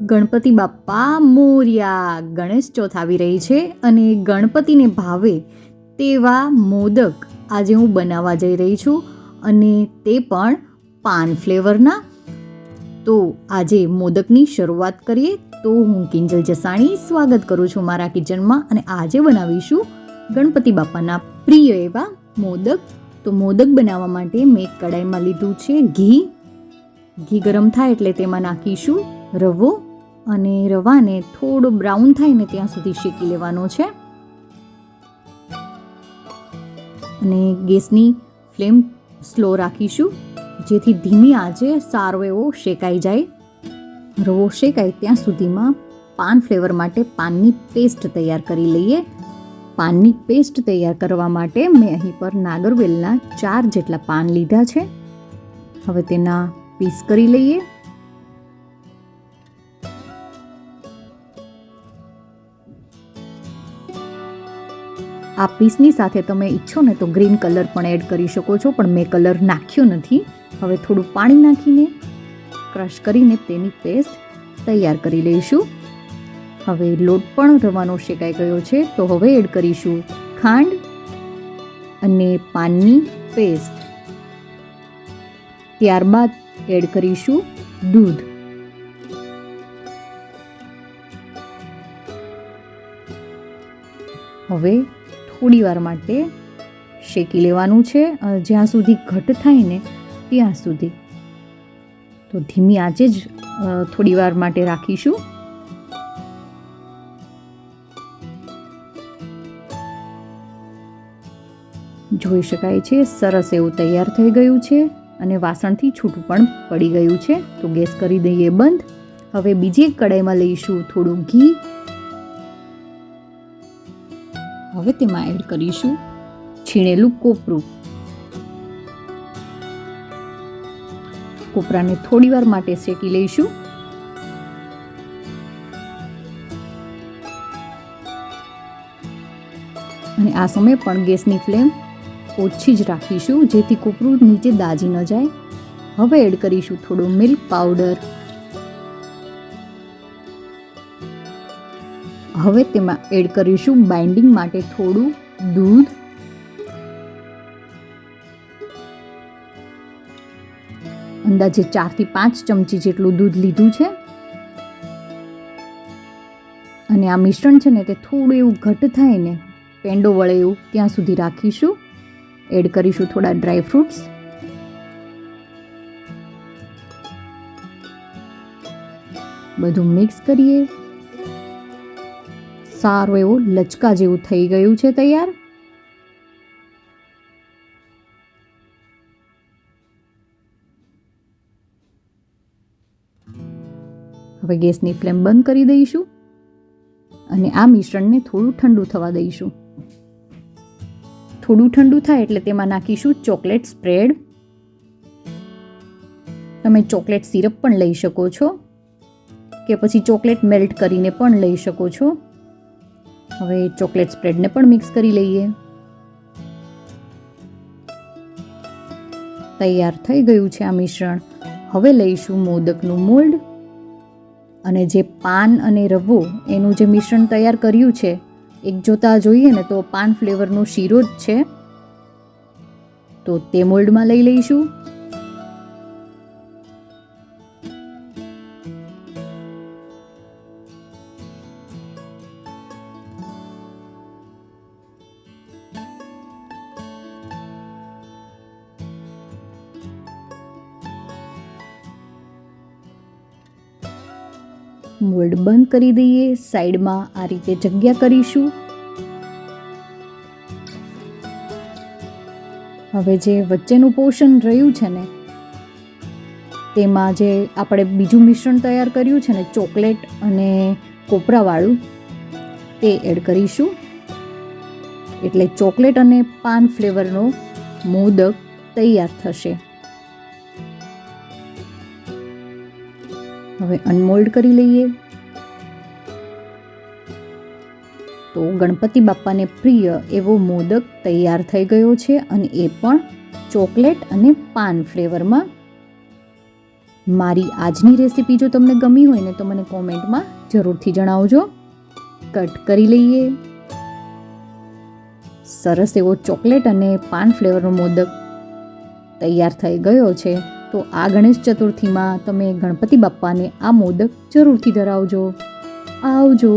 ગણપતિ બાપ્પા મોર્યા. ગણેશ ચોથ આવી રહી છે અને ગણપતિને ભાવે તેવા મોદક આજે હું બનાવવા જઈ રહી છું અને તે પણ પાન ફ્લેવરના. તો આજે મોદકની શરૂઆત કરીએ તો હું કિંજલ જસાણી સ્વાગત કરું છું મારા કિચનમાં અને આજે બનાવીશું ગણપતિ બાપાના પ્રિય એવા મોદક. તો મોદક બનાવવા માટે મેં કડાઈમાં લીધું છે ઘી. ઘી ગરમ થાય એટલે તેમાં નાખીશું રવો અને રવાને થોડો બ્રાઉન થાય ને ત્યાં સુધી શેકી લેવાનો છે. અને ગેસની ફ્લેમ સ્લો રાખીશું, જેથી ધીમી આંચે સારો એવો શેકાઈ જાય. રવો શેકાય ત્યાં સુધીમાં પાન ફ્લેવર માટે પાનની પેસ્ટ તૈયાર કરી લઈએ. પાનની પેસ્ટ તૈયાર કરવા માટે મેં અહીં પર નાગરવેલના ચાર જેટલા પાન લીધા છે. હવે તેના પીસ કરી લઈએ. આ પીસની સાથે તમે ઈચ્છો ને તો ગ્રીન કલર પણ એડ કરી શકો છો, પણ મેં કલર નાખ્યો નથી. હવે થોડું પાણી નાખીને ક્રશ કરીને તેની પેસ્ટ તૈયાર કરી લઈશું. હવે લોટ પણ રવાનો શેકાઈ ગયો છે, તો હવે એડ કરીશું ખાંડ અને પાનની પેસ્ટ. ત્યારબાદ એડ કરીશું દૂધ. હવે થોડી વાર માટે શેકી લેવાનું છે. જ્યાં સુધી ઘટ થાય ને ત્યાં સુધી. તો ધીમી આંચે જ થોડી વાર માટે રાખીશું. જોઈ શકાય છે, સરસ એવું તૈયાર થઈ ગયું છે અને વાસણથી છૂટું પણ પડી ગયું છે. તો ગેસ કરી દઈએ બંધ. હવે બીજી એક કડાઈમાં લઈશું થોડું ઘી. હવે તેમાં એડ કરીશું છીણેલું કોપરું. કોપરાને થોડી વાર માટે શેકી લઈશું. અને આ સમયે પણ ગેસની ફ્લેમ ઓછી જ રાખીશું જેથી કોપરું નીચે દાજી ન જાય. હવે એડ કરીશું થોડું મિલ્ક પાવડર. હવે તેમાં એડ કરીશું બાઇન્ડિંગ માટે થોડું દૂધ. અંદાજે ચારથી પાંચ ચમચી જેટલું દૂધ લીધું છે. અને આ મિશ્રણ છે ને તે થોડું એવું ઘટ થાય ને, પેંડો વળે એવું ત્યાં સુધી રાખીશું. એડ કરીશું થોડા ડ્રાય ફ્રૂટ્સ. બધું મિક્સ કરીએ. સારો એવો લચકા જેવું થઈ ગયું છે તૈયાર? હવે ગેસની ફ્લેમ બંધ કરી દઈશું અને આ મિશ્રણને થોડું ઠંડુ થવા દઈશું. થોડું ઠંડુ થાય એટલે તેમાં નાખીશું ચોકલેટ સ્પ્રેડ. તમે ચોકલેટ સિરપ પણ લઈ શકો છો કે પછી ચોકલેટ મેલ્ટ કરીને પણ લઈ શકો છો. હવે ચોકલેટ સ્પ્રેડને પણ મિક્સ કરી લઈએ. તૈયાર થઈ ગયું છે આ મિશ્રણ. હવે લઈશું મોદકનું મોલ્ડ. અને જે પાન અને રવો એનું જે મિશ્રણ તૈયાર કર્યું છે, એક જોતા જોઈએ ને તો પાન ફ્લેવરનો શીરો જ છે. તો તે મોલ્ડમાં લઈ લઈશું. મોલ્ડ બંધ કરી દઈએ, સાઈડમાં આ રીતે જગ્યા કરીશું. હવે જે વચ્ચેનું પોર્શન રહ્યું છે ને, તેમાં જે આપણે બીજું મિશ્રણ તૈયાર કર્યું છે ને, ચોકલેટ અને કોપરાવાળું, તે એડ કરીશું. એટલે ચોકલેટ અને પાન ફ્લેવરનો મોદક તૈયાર થશે. હવે અનમોલ્ડ કરી લઈએ. તો ગણપતિ બાપ્પાને પ્રિય એવો મોદક તૈયાર થઈ ગયો છે અને એ પણ ચોકલેટ અને પાન ફ્લેવરમાં. મારી આજની રેસીપી જો તમને ગમી હોય ને તો મને કોમેન્ટમાં જરૂરથી જણાવજો. કટ કરી લઈએ. સરસ એવો ચોકલેટ અને પાન ફ્લેવરનો મોદક તૈયાર થઈ ગયો છે. તો આ ગણેશ ચતુર્થીમાં તમે ગણપતિ બાપ્પાને આ મોદક જરૂરથી ધરાવજો. આવજો.